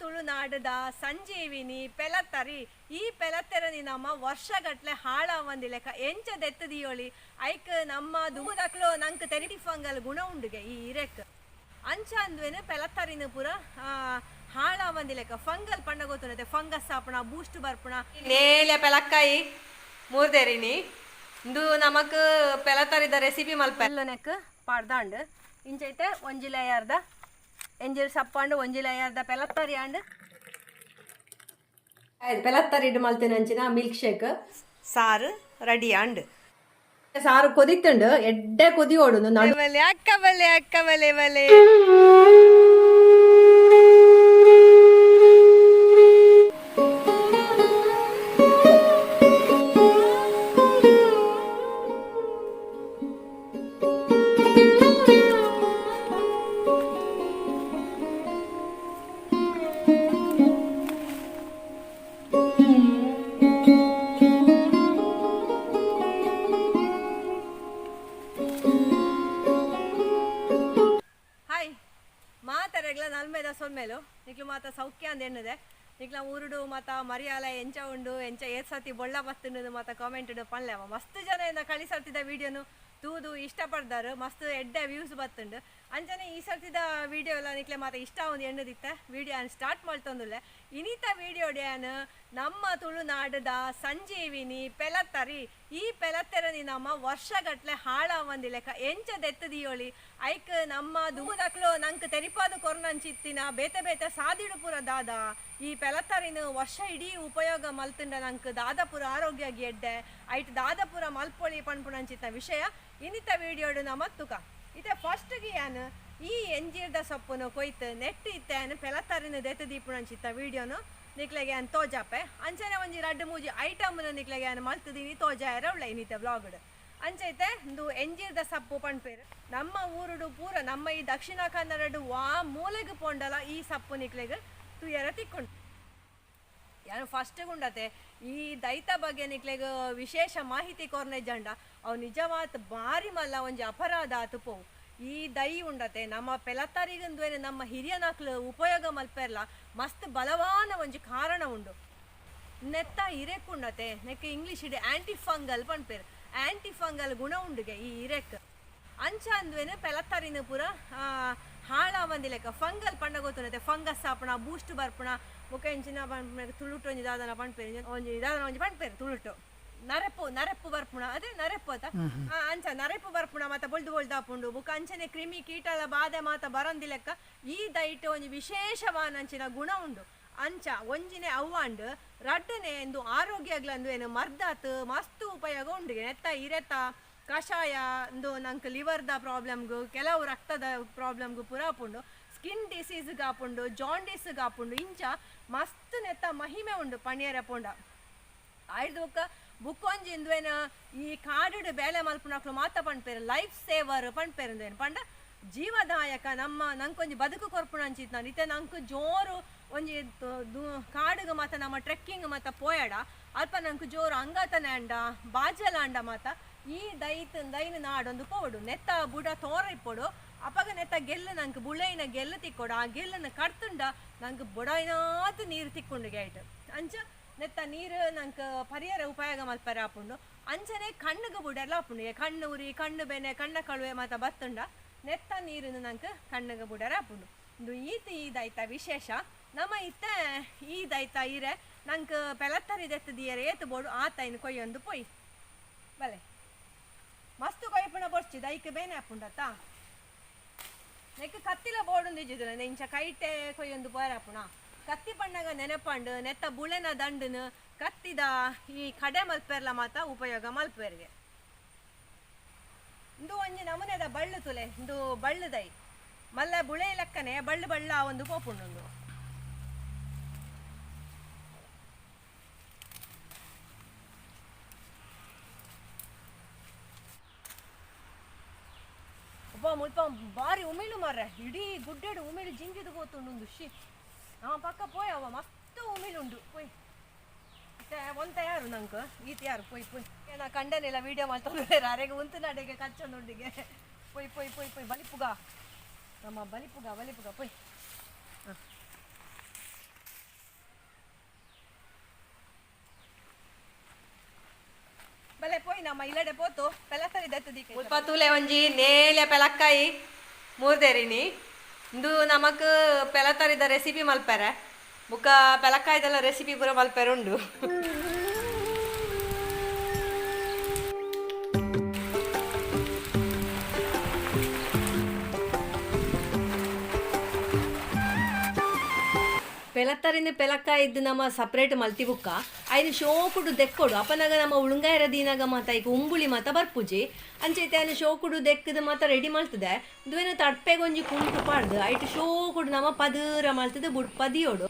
ತುಳುನಾಡದ ಸಂಜೀವಿನಿ ಪೆಲತ್ತರಿ ಈ ಪೆಲತ್ತೆರನಿ ನಮ್ಮ ವರ್ಷಗಟ್ಲೆ ಹಾಳ ಒಂದಿಲೆಕ ಎಂಚ ದೆತ್ತದಿಯೋಳಿ ಐಕ್ ನಮ್ಮ ದೂದಕ್ಲು ನಂಕ್ ತೆರಿಟಿ ಫಂಗಲ್ ಗುಣ ಉಂಡುಗೆ ಈ ಇರೆಕ್. ಅಂಚ ಅಂದ್ವೇನು ಪೆಲತ್ತರಿನ ಪುರ ಹಾಳ ಹಾಳಾವಂದಿ ಲೆಕ ಫಂಗಲ್ ಪಂಡ ಗೊತ್ತುನತೆ ಫಂಗಸ್ ಆಪಣ ಬೂಸ್ಟ್ ಬರ್ಪಣ. ನೇಲೆ ಪೆಲಕ್ಕಾಯಿ ಮೂರ್ದೇರಿನಿ. ಇಂದು ನಮಕ್ ಪೆಲತ್ತರಿದ ರೆಸಿಪಿ ಮಲ್ಪೆಲ್ಲನೆಕ್ ಪಾಡ್ದಾಂಡ್. ಇಂಚೈತೆ ಒಂಜಿ ಲೇಯರ್ದ ಎಂಜಿಲ್ ಸಪ್ಪಂಡು ಒಂಜಿ ಲೇಯರ್ದ ಪೆಲತ್ತರಿ ಅಂಡ್ ಆಯ್ತು ಪೆಲತ್ತರಿ ಇಡು ಮಲ್ತಿನ ಅಂಚಿನ ಮಿಲ್ಕ್ ಶೇಕ್ ಸಾರು ರೆಡಿ ಅಂಡ್ ಸಾರು ಕೊದಿತ್ತುಂಡು ಎಡ್ಡೆ ಕೊದಿ ಓಡುನು ನಡುವಲೆ ಅಕ್ಕ ಬಲೆ ಅಕ್ಕ ಬಲೆ ಬಲೆ ಮಾತ ಸೌಖ್ಯ ಅಂದ ಈಗ ನಿಕ್ಲ ಉರುಡು ಮಾತ, ಮರಿಯಾಲ, ಎಂಚ ಉಂಡು, ಎಂಚ ಏತ್ ಸತಿ ಬೊಳ್ಳ ಬತ್ತುಂಡು ಮಾತ ಕಾಮೆಂಟ್ ಪನ್ಲೆವ ಮಸ್ತ್ ಜನ ಇಂದ ಕಳಿಸರ್ತಿದ್ದ ವಿಡಿಯೋನು ತೂದು ಇಷ್ಟಪಡ್ದಾರು, ಮಸ್ತ್ ಎಡ್ಡೆ ವ್ಯೂಸ್ ಬತ್ತುಂಡು. ಅಂಚನೆ ಈ ಸರ್ತಿದ ವೀಡಿಯೋ ಎಲ್ಲ ನಿಕ್ಲೆ ಮಾತ್ರ ಇಷ್ಟ ಒಂದು ಎಣ್ಣದಿತ್ತ. Video start ಮಾಡ್ತಂದುಲ್ಲೆ. ಇನಿತ ವಿಡಿಯೋ ಡ್ಯಾನ್ ನಮ್ಮ ತುಳುನಾಡದ ಸಂಜೀವಿನಿ ಪೆಲತ್ತರಿ. ಈ ಪೆಲತ್ತೆರನಿ ನಮ್ಮ ವರ್ಷಗಟ್ಲೆ ಹಾಳಾವಂದಿ ಲೆಕ್ಕ ಎಂಚ ದೆತ್ತದಿಯೋಳಿ ಐಕ್ ನಮ್ಮ ದೂದಕ್ಲು ನಂಕ್ ತೆರಿಪಾದ ಕೊರ್ನಂಚಿತ್ತಿನ ಬೇತೆ ಬೇತೆ ಸಾದಿಡು ದಾದ. ಈ ಪೆಲತ್ತರಿನ ವರ್ಷ ಇಡೀ ಉಪಯೋಗ ಮಲ್ತುಂಡ ನಂಕ್ ದಾದಪುರ ಆರೋಗ್ಯ ಗೆಡ್ಡೆ. ಐಟ್ ದಾದಪುರ ಮಲ್ಪೊಳಿ ಪಣ್ಪುಣಂಚಿತ್ತ ವಿಷಯ. ಇನಿತ ವಿಡಿಯೋಡು ನಮ್ಮ ತುಕ ಇತ್ತೆ ಫಸ್ಟ್ ಏನು ಈ ಎಂಜೀರ್ದ ಸೊಪ್ಪುನು ಕೊಯ್ತು, ನೆಟ್ಟು ಇತ್ತೇನು ಪೆಲತ್ತರಿನ ದೀಪುಣ ದೀಪುಣಂಚಿತ್ತ ವಿಡಿಯೋನು. ನಿಕ್ಲೆಗೆ ಏನು ತೋಜಾಪೆ. ಅಂಚನೆ ಒಂಜಿ ರಡ್ಡು ಮೂಜಿ ಐಟಮ್ನ ನಿಕ್ಲೆಗೆ ಏನು ಮಲ್ತದೀನಿ ತೋಜಾಯರ ಉಳ್ಳೆ ಇನ್ನಿತ ವ್ಲಾಗ್ಡ್. ಅಂಚೈತೆ ಒಂದು ಎಂಜೀರ್ದ ಸಪ್ಪು ಪಣ್ಪೇರು ನಮ್ಮ ಊರುಡು ಪೂರ, ನಮ್ಮ ಈ ದಕ್ಷಿಣ ಕನ್ನಡಡು ವಾ ಮೂಲೆಗೆ ಪೊಂಡಲ ಈ ಸಪ್ಪು ನಿಕ್ಲೆಗೆ ತುಯರ ತಿಕ್ಕೊಂಡು. ಯಾರು ಫಸ್ಟ್ ಗುಂಡತೆ, ಈ ದೈತ ಬಗ್ಗೆ ನಿಕ್ಲೆಗ ವಿಶೇಷ ಮಾಹಿತಿ ಕೊರ್ನೆ ಜಂಡ. ಅವು ನಿಜವಾತ್ ಬಾರಿ ಮಲ್ಲ, ಒಂಜಿ ಅಪರಾಧ ಆತು ಪೋವು. ಈ ದೈ ಉಂಡತೆ ನಮ್ಮ ಪೆಲತ್ತರಿಗಂದ್ವೇನೆ ನಮ್ಮ ಹಿರಿಯ ನಾಕ್ಲು ಉಪಯೋಗ ಮಲ್ಪೆರ್ಲ ಮಸ್ತ್ ಬಲವಾನ ಒಂಜಿ ಕಾರಣ ಉಂಡು ನೆತ್ತ ಇರೆಕ್ ಉಂಡತೆ ನೆಕ್ ಇಂಗ್ಲಿಷ್ ಇಡೆ ಆಂಟಿ ಫಂಗಲ್ ಪನ್ಪೇರ್. ಆಂಟಿ ಫಂಗಲ್ ಗುಣ ಉಂಡುಗೆ ಈ ಇರೆಕ್ ಅಂಚ ಅಂದ್ವೇನೆ ಪೆಲತ್ತರಿನ ಪೂರ ಆ, ಹಾಳಾವಂದಿ ಲೆಕ್ಕ ಫಂಗಲ್ ಪಂಡ ಗೊತ್ತುನತೆ ಫಂಗಸ್ ಸಾಪನ ಬೂಸ್ಟ್ ಬರ್ಪಣ ಮುಖ ಎಂಚಿನ ತುಳುಟು ಒಂಜಿ ದಾದನ ಪಂಪೇರು ಒಂಜಿ ದಾದನ ಒಂಜಿ ಪಂಪೇರು ತುಳುಟು. ನರೆಪ್ಪು ನರಪು ಬರ್ಪುಣ ಅದೇ ನರಪು ಅತ? ಅಂಚ ನರಪು ಬರ್ಪುಣ ಮತ್ತ ಬೊಳ್ದು ಬೊಳ್ದಾಪುಂಡು ಬುಕ ಅಂಚನೆ ಕ್ರಿಮಿ ಕೀಟಲ ಬಾಧೆ ಮಾತ ಬರಂದಿ ಲೆಕ್ಕ. ಈ ದೈಟ್ ಒಂಜಿ ವಿಶೇಷವಾದ ಅಂಚಿನ ಗುಣ ಉಂಡು. ಅಂಚ ಒಂಜಿನೆ ಅವ್ವಾಂಡ್ ರಡ್ಡನೆ ಎಂದು ಆರೋಗ್ಯಗ್ಲಂದು ಏನು ಮರ್ದಾತ್ ಮಸ್ತ್ ಉಪಯೋಗ ಉಂಡು. ನೆತ್ತ ಇರೆತ ಕಷಾಯ ಅಂದು ನಂಗೆ ಲಿವರ್ದ ಪ್ರಾಬ್ಲಮ್ಗು ಕೆಲವು ರಕ್ತದ ಪ್ರಾಬ್ಲಮ್ಗು ಪುರ ಸ್ಕಿನ್ ಡಿಸೀಸ್ ಗಾಪುಂಡು ಜಾಂಡೀಸ್ಗೆ ಗಾಪುಂಡು ಇಂಚ ಮಸ್ತ್ ನೆತ್ತ ಮಹಿಮೆ ಉಂಡು ಪಣಿಯರ ಪುಂಡ. ಆಯ್ದು ಬುಕ್ಕೊಂಜಿ ಇಂದ್ವೇನ, ಈ ಕಾಡಿಡು ಬೇಳೆ ಮಲ್ಪುನಕ್ಲು ಮಾತ ಪಣ್ಪೇರು ಲೈಫ್ ಸೇವರ್ ಪಣ್ಪೇರು ಅಂದ್ವೇನು ಪಂಡ ಜೀವದಾಯಕ, ನಮ್ಮ ನಂಕೊಂಜಿ ಬದುಕು ಕೊರ್ಪುಣ ಅಂಚಿತ್ ನಾನು. ಇತ್ತೆ ನಂಕು ಜೋರು ಒಂಜಿ ಕಾಡುಗ ಮಾತ, ನಮ್ಮ ಟ್ರೆಕ್ಕಿಂಗ್ ಮಾತ ಪೋಯಾಡ, ಅಲ್ಪ ನಂಕು ಜೋರು ಅಂಗತನ ಅಂಡ, ಬಾಜಲ ಅಂಡ ಮಾತ, ಈ ದೈತ್, ದೈನ ನಾಡೊಂದು ಪೋಡು. ನೆತ್ತ ಬುಡ ತೋರ ಇಪ್ಪೊಡು ಅಪಗ ನೆತ್ತ ಗೆಲ್ಲು ನಂಗೆ ಬುಳೆಯಿನ ಗೆಲ್ಲು ತಿಕ್ಕೊಡು. ಆ ಗೆಲ್ಲನ್ನು ಕಡ್ತುಂಡ ನಂಗೆ ಬುಡೈನಾತ್ ನೀರು ತಿಕ್ಕೊಂಡು ಗೈಟ್ ಅಂಚ ನೆತ್ತ ನೀರು ನಂಗೆ ಪರಿಹಾರ ಉಪಯೋಗ ಮಲ್ಪರೆ ಆಪುಂಡು. ಅಂಚನೆ ಕಣ್ಣಿಗೆ ಬುಡೆಲ್ಲ ಆಪುಂಡು. ಕಣ್ಣು ಉರಿ, ಕಣ್ಣು ಬೆನೆ, ಕಣ್ಣ ಕಳುವೆ ಮಾತ ಬತ್ತುಂಡ. ನೆತ್ತ ನೀರನ್ನು ನಂಗೆ ಕಣ್ಣಿಗೆ ಬುಡರ ಆಪುಂಡು. ಇದು ಈತ ಈದಾಯ್ತ ವಿಶೇಷ. ನಮ್ಮ ಇತ್ತ ಈದಾಯ್ತ ಇರೆ. ನಂಗೆ ಬೆಲತ್ತರಿ ದೆತ್ತದಿಯರೆ ಏತು ಬೋಡು ಆತ ಇನ್ನು ಕೊಯ್ಯೊಂದು ಪೊಯ್. ಬಲೆ. ಮಸ್ತ್ ಕೊಯ್ಪುಣ ಬೊಡ್ಚಿ ದೈಕ್ ಬೇನೆ ಆಪುಂಡತ್ತ. ನೆಕ್ ಕತ್ತಿಲ ಬೋಡು ನಿಜುದಿಲ್ಲ ಇಂಚ ಕೈಟೆ ಕೊಯ್ಯೊಂದು ಪೋರಾಪುಣ ಕತ್ತಿ ಪಣ್ಣಗ ನೆನಪಂಡು, ನೆತ್ತ ಬುಳೆನ ದಂಡನು ಕತ್ತಿದ ಈ ಕಡೆ ಮಲ್ಪೆರ್ಲ ಮಾತ ಉಪಯೋಗ ಮಲ್ಪೆರ್ಗೆ. ಇಂದು ಒಂಜಿ ನಮೂನೆದ ಬಳ್ಳು ತುಲೆ, ಇಂದು ಬಳ್ಳು ದೈ. ಮಲ್ಲ ಬುಳೆ ಲೆಕ್ಕನೆ ಬಳ್ಳು ಬಳ್ಳ ಒಂದು ಪೋಪುಂಡು ಒಬ್ಬ ಮುಲ್ಪ ಬಾರಿ ಉಮಿಳು ಮರ್ರೆ, ಇಡೀ ಗುಡ್ಡೆಡು ಉಮಿಳು ಜಿಂಗಿದು ಹೋತುಂಡು ಶಿ. ಹಾಂ ಪಕ್ಕ ಪೋಯ್ ಅವ ಮಸ್ತ್ ಉಮಿಲುಂಡು ಪೋಯ್ ಒಂತ ಯಾರು ನಂಗೆ ಈತ ಯಾರು ಪೊಯ್ ಪೊಯ್ ನಾ ಕಂಡನಿಲ್ಲ ವೀಡಿಯೋ ಮಾಡ್ತಂದ್ರೆ ಅರೆಗೆ ಉಂತು ನಡೆಗೆ ಕಚ್ಚೊಂದುಂಡಿಗೆ ಪೊಯ್ ಪೊಯ್ ಪೊಯ್ ಪೊಯ್ ಬಲಿಪುಗ ನಮ್ಮ ಬಲಿಪುಗ ಬಲಿಪುಗ ಪೊಯ್ ಹಾಂ ಬಲೆ ಪೋಯ್ ನಮ್ಮ ಇಲ್ಲಡೆ ಪೋತು ಪೆಲಸರಿ ದತ್ತದಿ ಮುಲ್ಪ ತೂಲೆ ಒಂಜಿ ನೇಲೆ ಪೆಲಕ್ಕಾಯಿ ಮೂರ್ದೇರಿನಿ ಇಂದು ನಮಕ್ ಪೆಲತರಿದ ರೆಸಿಪಿ ಮಲ್ಪೆರೆ. ಬುಕ್ಕ ಪೆಲಕ್ಕಾಯ್ದೆಲ್ಲ ರೆಸಿಪಿ ಪೂರ ಮಲ್ಪೆರೆ ಉಂಡು. ಪೆಲತ್ತರಿಂದ ಪೆಲಕ್ಕ ಇದ್ದು ನಮ್ಮ ಸಪ್ರೇಟ್ ಮಲ್ತಿ ಬುಕ್ಕ ಐನು ಶೋಕುಡು ದೆಕ್ಕೊಡು. ಅಪನಾಗ ನಮ್ಮ ಉಳುಂಗಾಯರ ದೀನಾಗ ಮಾತ, ಈಗ ಉಂಬುಳಿ ಮಾತ ಬರ್ಪುಜಿ. ಅಂಚೈತೆ ಐನು ಶೋಕುಡು ದೆಕ್ಕದ ಮಾತ ರೆಡಿ ಮಾಡ್ತದೆ ದುವೇನು ತಡ್ಪೆಗೊಂಜಿ ಕುಂಟು ಪಾಡ್ದು. ಐಟು ಶೋಕುಡು ನಮ್ಮ ಪದರ ಮಾಡ್ತದೆ ಬುಡ್ ಪದಿಯೋಡು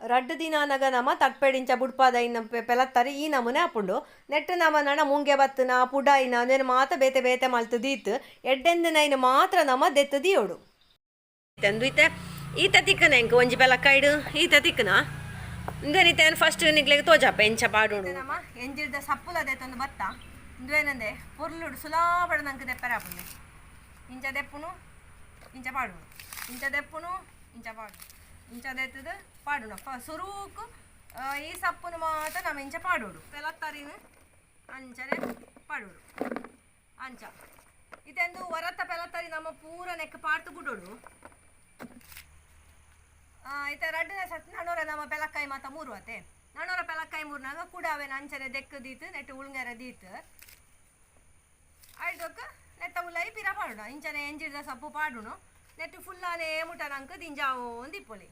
ರಡ್ಡ ದಿನ ನಮ ನಮ್ಮ ತಟ್ಪೆಡಿಂಚ ಬುಡ್ಪಾದ ಇನ್ನ ಪೆಲತ್ತರಿ ಈ ನಮೂನೆ ಹಾಪುಂಡು ನೆಟ್ಟ ನಮ್ಮ ನಣ ಮುಂಗೆ ನಾ ಪುಡ ಇನ್ನ ಅದೇನು ಮಾತ ಬೇತೆ ಬೇತೆ ಮಲ್ತದೀತ್. ಎಡ್ಡೆಂದಿನ ಇನ್ನು ಮಾತ್ರ ನಮ್ಮ ದೆತ್ತದಿಯೋಡು. ತಂದು ಈತ ತಿಕ್ಕನ ಎಂಕ ಒಂಜಿ ಬೆಲಕ್ಕಾಯ್ಡು ಈತ ತಿಕ್ಕನ ಫಸ್ಟ್ ನಿಗ್ಲೆಗೆ ತೋಜಪ್ಪ ಎಂಚ ಪಾಡೋಡು ನಮ್ಮ ಸಪ್ಪುಲ ಸಪ್ಪುಲದೆ ತಂದು ಬತ್ತ ಇಂದುವೇನಂದೆ ಪೊರ್ಲುಡು ಸುಲಾಬಡ ನಂಗೆ ದೆಪ್ಪರ ಹಾಪುಂಡೆ ಇಂಚ ದೆಪ್ಪುನು ಇಂಚ ಪಾಡುನು ಇಂಚ ದೆಪ್ಪುನು ಇಂಚ ಪಾಡು ಇಂಚ ದೆತ್ತದು ಪಾಡು ಸುರೂಕು ಈ ಸಪ್ಪುನು ಮಾತ್ರ ನಮ್ಮ ಇಂಚ ಪಾಡೋಡು ಪೆಲತ್ತರಿನು ಅಂಚನೆ ಪಾಡೋಡು ಅಂಚ ಇದೆಂದು ವರತ್ತ ಪೆಲತ್ತರಿ ನಮ್ಮ ಪೂರ ನೆಕ್ಕ ಪಾಡ್ತು ಬಿಡೋಡು ಇತ ರಡ್ಡನೇ ಸತ್ ನಣೂರ ನಮ್ಮ ಪೆಲಕ್ಕಾಯಿ ಮಾತ ಮೂರು ಅತ್ತೆ ನಣೂರ ಪೆಲಕ್ಕಾಯಿ ಮೂರ್ನಾಗ ಕೂಡ ಅವೇನ ಅಂಚನೆ ದೆಕ್ಕ ದೀತು, ನೆಟ್ಟು ಉಳ್ಗೆರ ದೀತು. ಆಯ್ತೊಕ್ಕ ನೆತ್ತ ಉಲ್ಲೈ ಪಿರ ಪಾಡುಣ, ಇಂಚನೆ ಎಂಜಿಡ್ದ ಸೊಪ್ಪು ಪಾಡುಣು. ನೆಟ್ಟು ಫುಲ್ಲಾನೇ ಮುಟ ನಂಕ ದಿಂಜಾವು ದಿಪ್ಪೊಲಿ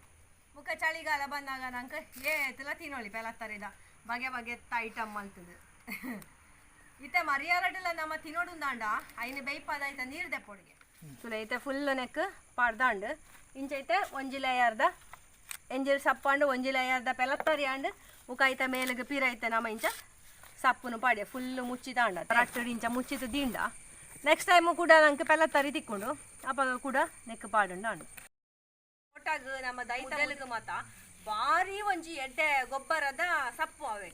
ಮುಖ ಚಳಿಗಾಲ ಬಂದಾಗ ನಂಕ ಏತಲ ತಿನ್ನೋಳಿ ಪೆಲತ್ತರಿದ. ಬಗೆ ಬಗೆ ಐಟಮ್ ಮಲ್ತದು ಇತ್ತೆ ಮರಿಯಾರಡ್ಲ ನಮ್ಮ ತಿನ್ನೋಡುಂದಾಂಡ ಐನು ಬೈಪದ ಐತ ನೀರ್ ದೆಪ್ಪೊಡಿಗೆ ಸುಲ ಐತೆ ಫುಲ್ ನೆಕ್ ಪಾಡ್ದಾಂಡ್. ಇಂಚೈತೆ ಒಂಜಿ ಲೇಯರ್ದ ಎಂಜಿಲ್ ಸಪ್ಪಂಡು, ಒಂಜಿಲ ಲೇಯರ್ದ ಪೆಲತ್ತರಿ ಅಂಡ್ ಮುಖ ಐತ ಮೇಲಿಗೆ ಪೀರ ಐತೆ ನಮ್ಮ ಇಂಚ ಸಪ್ಪುನು ಪಾಡ್ಯ ಫುಲ್ಲು ಮುಚ್ಚಿದಾಂಡ ರಟ್ಟಡಿ ಇಂಚ ಮುಚ್ಚಿದ ದಿಂಡ. ನೆಕ್ಸ್ಟ್ ಟೈಮ್ ಕೂಡ ನಂಗೆ ಪೆಲತ್ತರಿ ತಿಕ್ಕೊಂಡು ಅಪ್ಪಾಗ ಕೂಡ ನೆಕ್ ಪಾಡುಂಡ ಆಂಡು. ಒಟ್ಟಾಗ ನಮ್ಮ ದೈತಲಿಗೆ ಮಾತ, ಭಾರಿ ಒಂಜಿ ಎಡ್ಡೆ ಗೊಬ್ಬರದ ಸಪ್ಪು ಅವೆ.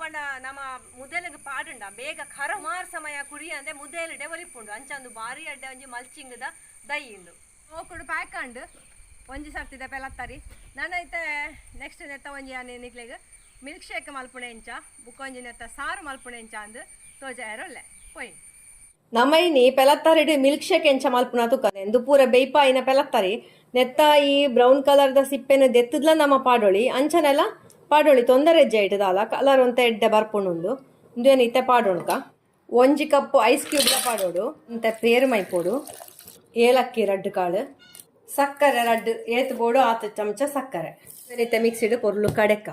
ಪಂಡ ನಮ್ಮ ಮುದಲಿಗೆ ಪಾಡುಂಡ, ಬೇಗ ಖರ ಮಾರ್ ಸಮಯ ಕುಡಿ ಅಂದ್ರೆ ಮುದೆಲು ಡೆವಲಿಪ್ ಉಂಡು ಅಂಚಂದು ಭಾರಿ ಅಡ್ಡೆ ಒಂಜಿ ಮಲ್ಚಿಂಗ್ದ ದೈ ಇಂದು. ಪ್ಯಾಕ್ ಅಂಡು ಒಂಜಿ ಸರ್ತಿದ ಪೆಲತ್ತರಿ ನಾನೈತೆ ನೆಕ್ಸ್ಟ್ ನೆತ್ತ ಒಂಜಿ ಆನೆ ನಿಕ್ಲೆಗ್. ಮಿಲ್ಕ್ ಶೇಕ್ ಮಲ್ಪುಣೆ ಇಂಚ, ಬುಕ್ ಒಂಜಿ ನೆತ್ತ ಸಾರು ಮಲ್ಪುಣೆ ಇಂಚ ಅಂದು ತೋಜಾಯರೊಲ್ಲೆ ಪೊಯ್. ನಮ್ಮೈನಿ ಪೆಲತ್ತರಿಡು ಮಿಲ್ಕ್ ಶೇಕ್ ಎಂಚ ಮಲ್ಪುನ ತುಕ ಎಂದು ಪೂರ ಬೇಯ್ಪಾಯಿನ ಪೆಲತ್ತರಿ ನೆತ್ತ ಈ ಬ್ರೌನ್ ಕಲರ್ದ ಸಿಪ್ಪೆನ ದೆತ್ತದ್ಲ ನಮ್ಮ ಪಾಡೊಳಿ. ಅಂಚನೆಲ್ಲ ಪಾಡೊಳಿ ತೊಂದರೆ ಹೆಜ್ಜೆ ಇಟ್ಟದಾಲ ಕಲರ್ ಒಂತ ಎಡ್ಡೆ ಬರ್ಪುಣುಂದು. ಇಂದೇನು ಇತ್ತೆ ಪಾಡೋಣಕ? ಒಂಜಿ ಕಪ್ ಐಸ್ ಕ್ಯೂಬ್ಲ ಪಾಡೋಡು. ಅಂತ ಪೇರು ಮೈಪೋಡು. ಏಲಕ್ಕಿ ರಡ್ಡು ಕಾಳು. ಸಕ್ಕರೆ ರಡ್ ಏತ್ ಬೋಡು ಆತು ಚಮಚ ಸಕ್ಕರೆ. ಇತ್ತೆ ಮಿಕ್ಸಿಡ್ ಪೊರ್ಲು ಕಡೆಕ್ಕ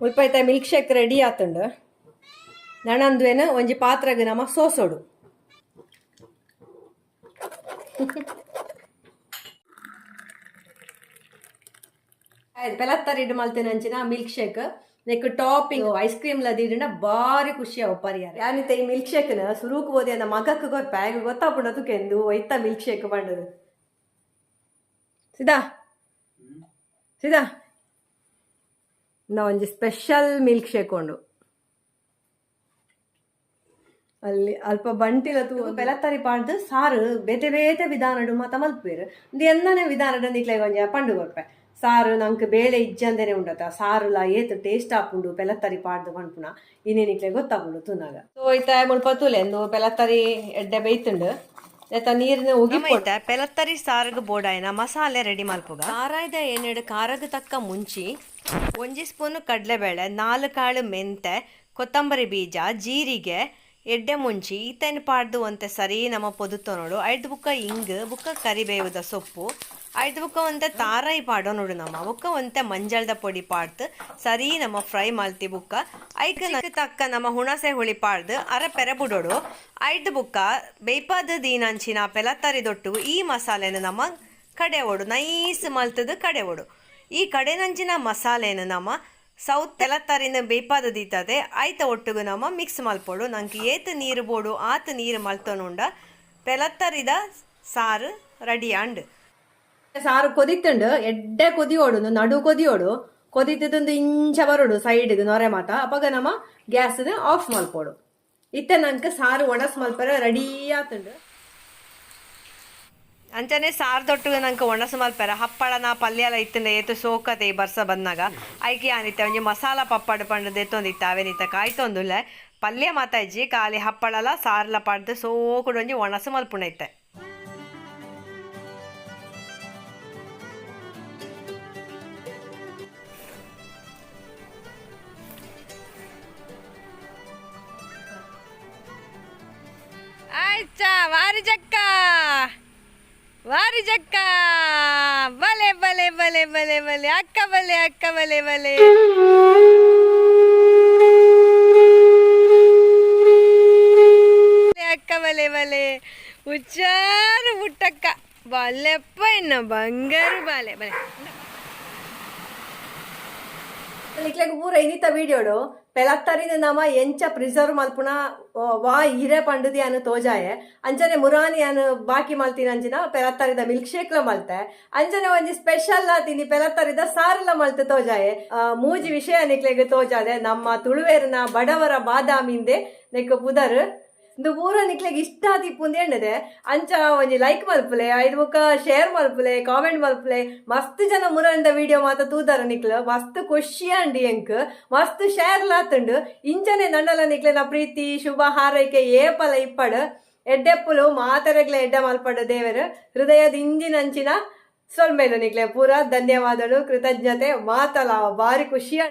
ಮುಲ್ಪ ಇತ್ತ ಮಿಲ್ಕ್ ಶೇಕ್ ರೆಡಿ ಆತುಂಡು. ನಣಂದ್ವೇನ ಒಂಜಿ ಪಾತ್ರೆಗ್ ನಮ ಸೋಸೋಡು. ಆಯ್ತು ಪೆಲತ್ತರಿಡ್ ಮಲ್ತೇನೆ ಅಂಚಿನ ಮಿಲ್ಕ್ ಶೇಕ್ ನೆಕ್ ಟಾಪಿಂಗ್ ಐಸ್ ಕ್ರೀಮ್ ಲದಿಡಿನ ಬಾರಿ ಖುಷಿ ಅವ ಪರಿಹಾರ. ಯಾನಿತ ಈ ಮಿಲ್ಕ್ ಶೇಕ್ನ ಸುರುಕು ಓದಿ ಅಂದ ಮಗಕ್ಕೆ ಗೊತ್ತ ಗೊತ್ತಾಪುಂಡ ತುಕೆಂದು ಒಯ್ತ ಮಿಲ್ಕ್ ಶೇಕ್ ಬಂಡದು ಸಿದಾ? ಸಿದಾ? ನಾ ಒಂಜಿ ಸ್ಪೆಷಲ್ ಮಿಲ್ಕ್ ಶೇಕ್ ಉಂಡು ಅಲ್ಲಿ ಅಲ್ಪ ಬಂಟಿಲ ತೂ ಬೆಲತ್ತರಿ ಪಾಡ್ದು ಸಾರು ಬೇತೆ ಬೇತೆ ವಿಧಾನಡು ಮಾತ ಮಲ್ಪೇರು ಇಂದು ಎನ್ನನೆ ವಿಧಾನಡು ನಿಕ್ಲೆ ಒಂಜ ಪಂಡು ಕೊಡ್ಪೆ ಸಾರು ನಂಗೆ ಬೇಳೆ ಇಜ್ಜಂದೇನೆ ಉಂಡತ. ಸಾರುಲ ಏತು ಟೇಸ್ಟ್ ಆಪುಂಡು ಬೆಲತ್ತರಿ ಪಾಡ್ದು ಪಂಡ್ಪುನ ಇನ್ನೇ ನಿಕ್ಲೆ ಗೊತ್ತಾಪುಂಡು ತುನಾಗ. ಸೊ ಐತ ಮುಲ್ಪ ತೂಲೆ ಎಂದು ಬೆಲತ್ತರಿ ಎಡ್ಡೆ ಬೇಯ್ತುಂಡು. ನೀರಿನ ಪೆಲತ್ತರಿ ಸಾರಗ ಬೋಡಾಯಿನ ಮಸಾಲೆ ರೆಡಿ ಮಲ್ಪುಗ ಸಾರಾಯ್ದ ಏನೆಡು ಖಾರದ ತಕ್ಕ ಮುಂಚಿ ಒಂಜಿ ಸ್ಪೂನ್ ಕಡಲೆಬೇಳೆ ನಾಲ್ಕು ಕಾಳು ಮೆಂತೆ ಕೊತ್ತಂಬರಿ ಬೀಜ ಜೀರಿಗೆ ಎಡ್ಡೆ ಮುಂಚಿ ಈತೇನು ಪಾಡ್ದು ಅಂತ ಸರಿ ನಮ್ಮ ಪೊದುತ್ತೋ ನೋಡು ಐದು ಬುಕ್ಕ ಇಂಗ್ ಬುಕ್ಕ ಕರಿಬೇವುದ ಸೊಪ್ಪು ಐದು ಬುಕ್ಕ ಒಂತೆ ತಾರಾಯಿ ಪಾಡೋ ನೋಡು ನಮ್ಮ. ಬುಕ್ಕ ಒಂತೆ ಮಂಜಳದ ಪೊಡಿ ಪಾಡ್ದು, ಸರಿ ನಮ್ಮ ಫ್ರೈ ಮಲ್ತಿ ಬುಕ್ಕ. ಐಕ ತಕ್ಕ ನಮ್ಮ ಹುಣಸೆ ಹುಳಿ ಪಾಡ್ದು, ಅರ ಪೆರೆ ಬುಡೋಡು ಐದು ಬುಕ್ಕ ಬೇಯ್ಪಾದ ದೀನಂಚಿನ ಪೆಲತ್ತರಿ ದೊಟ್ಟು ಈ ಮಸಾಲೆನ ನಮ್ಮ ಕಡೆ ಓಡು ನೈಸ್ ಮಲ್ತದ ಕಡೆ ಓಡು ಈ ಕಡೆನಂಚಿನ ಮಸಾಲೆನ ನಮ್ಮ ಸೌತ್ ತೆಲತ್ತರಿನ ಬೇಪಾದ ದೀತದೆ ಆಯ್ತ ಒಟ್ಟಿಗೆ ನಮ್ಮ ಮಿಕ್ಸ್ ಮಲ್ಪೋಡು. ನಂಗೆ ಏತ್ ನೀರು ಬೋಡು, ಆತ ನೀರು ಮಲ್ತನುಂಡ ಪೆಲತ್ತರಿದ ಸಾರು ರೆಡಿ ಅಂಡ್. ಸಾರು ಕೊದಿತ್ತುಂಡು, ಎಡ್ಡೆ ಕೊದಿಯೋಡು ನಡು ಕೊದಿಯೋಡು ಕೊದಿತ್ತದೊಂದು ಇಂಚ ಬರೋಡು ಸೈಡ್ಗೆ ನೊರೆ ಮಾತ ಅವಾಗ ನಮ್ಮ ಗ್ಯಾಸ್ ಆಫ್ ಮಾಡ್ಕೊಡು ಇತ್ತೆ ನಂಗೆ ಸಾರು ಒಣಸ್ ಮಲ್ಪರ ರೆಡಿ ಆತುಂಡು. ಅಂಚನೆ ಸಾರ್ದೊಟ್ಟು ನಂಗೆ ಒಣಸು ಮಲ್ಪೆರ ಹಪ್ಪಳನ ಪಲ್ಯ ಇತ್ತಿಂದ ಏತು ಸೋಕತೆ ಈ ಬರ್ಸ ಬಂದಾಗ. ಐಕಿ ಆನಿತ್ತೆ, ಒಂಜಿ ಮಸಾಲ ಪಪ್ಪಡ್ ಪಂಡು ದೆತ್ತೊಂದಿತ್ತ ಅವೆನಿತ್ತ ಕಾಯ್ತೊಂದುಲ್ಲೆ. ಪಲ್ಯ ಮಾತಾಜಿ ಖಾಲಿ ಹಪ್ಪಳಲ ಸಾರ್ಲ ಪಡ್ದು ಸೋಕುಡು ಒಂಜಿ ಒಣಸು ಮಲ್ಪುಣೈತೆ ಆಯ್ತಾ ವಾರಿ ಜಕ್ಕ ವಾರಿ ಜಕ್ಕ ಬಲೆ ಬಲೆ ಬಲೆ ಬಲೆ ಬಲೆ, ಅಕ್ಕ ಬಲೆ ಅಕ್ಕ, ಬಲೆ ಬಲೆ. ಅಕ್ಕ, ಬಲೆ ಬಲೆ. ಹುಚ್ಚಾರು ಹುಟ್ಟಕ್ಕ. ಬಲ್ಲೆಪ್ಪ ಇನ್ನು ಬಂಗಾರು ಬಾಲೆ, ಬಲೆ. ಇಕ್ಲೆಗ್ ಪೂರ ಇನಿತ ಪೆಲತ್ತರಿನ ನಮ ಎಂಚ ಪ್ರಿಸರ್ವ್ ಆ, ವಾ ಹಿರೆ തോജായെ ಅನ್ನು ತೋಜಾಯೆ. ಅಂಜನೆ ಮುರಾನಿ ಅನ್ನು ಬಾಕಿ ಮಲ್ತಿನ ಅಂಚಿನ ಪೆಲತ್ತರಿದ ಮಿಲ್ಕ್ ಶೇಕ್ಲ ಮಲ್ತೆ. ಅಂಚನೆ ಒಂಜಿ ಸ್ಪೆಷಲ್ ತಿನಿ ಪೆಲತ್ತರಿದ ಸಾರಲ ಮಲ್ತೆ ತೋಜಾಯೆ. ಮೂಜಿ ವಿಷಯ ನಿಕ್ಲೆಗ್ ತೋಜಾದೆ. ನಮ್ಮ ತುಳುವೇರಿನ ಬಡವರ ಬಾದಾಮಿಂದೆ ನೆಕ್ ಪುದರ್. ಪೂರ ನಿಕ್ಲೆಗ್ ಇಷ್ಟ ಆದಿಪ್ಪುಂದು ಎಣ್ಣದೆ ಅಂಚ ಒಂಜಿ ಲೈಕ್ ಮಲ್ಪುಲೆ ಐದು ಮುಖ ಶೇರ್ ಮಲ್ಪುಲೆ ಕಾಮೆಂಟ್ ಮಲ್ಪುಲೆ ಮಸ್ತ್ ಜನ ಮುರಂದ ವಿಡಿಯೋ ಮಾತ ತೂದಾರ ನಿಕ್ಲ ಮಸ್ತ್ ಖುಷಿ ಅಂಡಿ ಎಂಕ್ ಮಸ್ತ್ ಶೇರ್ ಲಾತುಂಡು ಇಂಚನೆ ನನ್ನಲ ನಿಕ್ಲೆ ನ ಪ್ರೀತಿ ಶುಭ ಹಾರೈಕೆ ಏಪಲ ಇಪ್ಪಡು ಎಡ್ಡೆಪ್ಪುಲು ಮಾತರೆಗ್ಲ ಎಡ್ಡ ಮಲ್ಪಡ ದೇವರು ಹೃದಯದ ಇಂಜಿನಂಚಿನ ಸೊಲ್ಮೇಲು ನಿಕ್ಲೆ ಪೂರ ಧನ್ಯವಾದಗಳು ಕೃತಜ್ಞತೆ ಮಾತಲ ಬಾರಿ ಖುಷಿ